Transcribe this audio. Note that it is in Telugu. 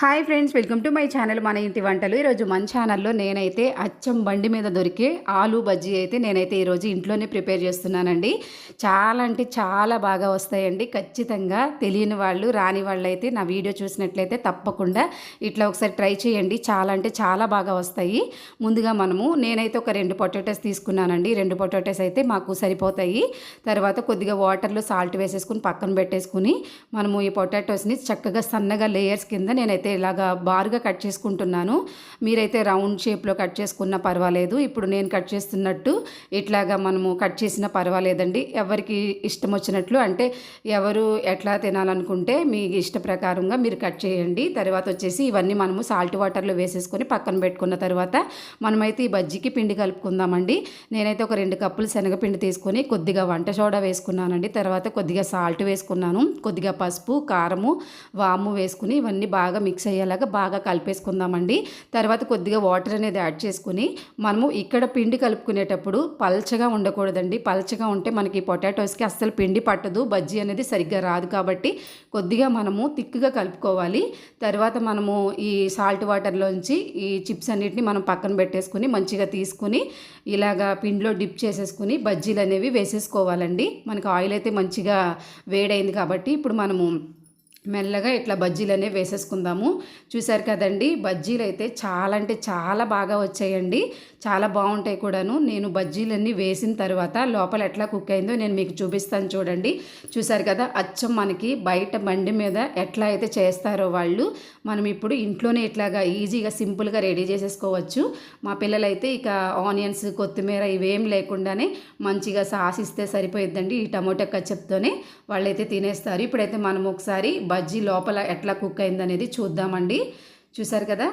Hi friends welcome to my channel మన ఇంటి వంటలు. ఈరోజు మన ఛానల్లో నేనైతే అచ్చం బండి మీద దొరికే ఆలు బజ్జీ అయితే నేనైతే ఈరోజు ఇంట్లోనే ప్రిపేర్ చేస్తున్నానండి. చాలా అంటే చాలా బాగా వస్తాయండి. ఖచ్చితంగా తెలియని వాళ్ళు రాని వాళ్ళు అయితే నా వీడియో చూసినట్లయితే తప్పకుండా ఇట్లా ఒకసారి ట్రై చేయండి. చాలా అంటే చాలా బాగా వస్తాయి. ముందుగా మనము నేనైతే ఒక రెండు పొటాటోస్ తీసుకున్నానండి. రెండు పొటాటోస్ అయితే మాకు సరిపోతాయి. తర్వాత కొద్దిగా వాటర్లో సాల్ట్ వేసేసుకుని పక్కన పెట్టేసుకుని మనము ఈ పొటాటోస్ని చక్కగా సన్నగా లేయర్స్ కింద నేనైతే అయితే ఇలాగా బార్గా కట్ చేసుకుంటున్నాను. మీరైతే రౌండ్ షేప్లో కట్ చేసుకున్న పర్వాలేదు. ఇప్పుడు నేను కట్ చేస్తున్నట్టు ఇట్లాగా మనము కట్ చేసినా పర్వాలేదండి. ఎవరికి ఇష్టం వచ్చినట్లు అంటే ఎవరు ఎట్లా తినాలనుకుంటే మీ ఇష్ట ప్రకారంగా మీరు కట్ చేయండి. తర్వాత వచ్చేసి ఇవన్నీ మనము సాల్ట్ వాటర్లో వేసేసుకొని పక్కన పెట్టుకున్న తర్వాత మనమైతే ఈ బజ్జీకి పిండి కలుపుకుందామండి. నేనైతే ఒక రెండు కప్పులు శనగపిండి తీసుకొని కొద్దిగా వంట సోడా వేసుకున్నానండి. తర్వాత కొద్దిగా సాల్ట్ వేసుకున్నాను. కొద్దిగా పసుపు కారము వాము వేసుకుని ఇవన్నీ బాగా మిక్స్ మిక్స్ అయ్యేలాగా బాగా కలిపేసుకుందామండి. తర్వాత కొద్దిగా వాటర్ అనేది యాడ్ చేసుకుని మనము ఇక్కడ పిండి కలుపుకునేటప్పుడు పల్చగా ఉండకూడదండి. పల్చగా ఉంటే మనకి పొటాటోస్కి అస్సలు పిండి పట్టదు. బజ్జీ అనేది సరిగ్గా రాదు కాబట్టి కొద్దిగా మనము తిక్కుగా కలుపుకోవాలి. తర్వాత మనము ఈ సాల్ట్ వాటర్లోంచి ఈ చిప్స్ అన్నిటిని మనం పక్కన పెట్టేసుకుని మంచిగా తీసుకుని ఇలాగా పిండిలో డిప్ చేసేసుకుని బజ్జీలు అనేవి వేసేసుకోవాలండి. మనకు ఆయిల్ అయితే మంచిగా వేడైంది కాబట్టి ఇప్పుడు మనము మెల్లగా ఇట్లా బజ్జీలు అనేవి వేసేసుకుందాము. చూసారు కదండి బజ్జీలు అయితే చాలా అంటే చాలా బాగా వచ్చాయండి. చాలా బాగుంటాయి కూడాను. నేను బజ్జీలన్నీ వేసిన తర్వాత లోపల ఎట్లా కుక్ అయిందో నేను మీకు చూపిస్తాను చూడండి. చూసారు కదా అచ్చం మనకి బయట బండి మీద ఎట్లా అయితే చేస్తారో వాళ్ళు మనం ఇప్పుడు ఇంట్లోనే ఇట్లాగా ఈజీగా సింపుల్గా రెడీ చేసేసుకోవచ్చు. మా పిల్లలైతే ఇక ఆనియన్స్ కొత్తిమీర ఇవేం లేకుండానే మంచిగా సాస్ ఇస్తే సరిపోయిద్దండి ఈ టమోటా కచ్చప్తోనే. వాళ్ళైతే తినేస్తారు. ఇప్పుడైతే మనం ఒకసారి బజ్జీ లోపల ఎట్లా కుక్ అయిందనేది చూద్దామండి. చూసారు కదా?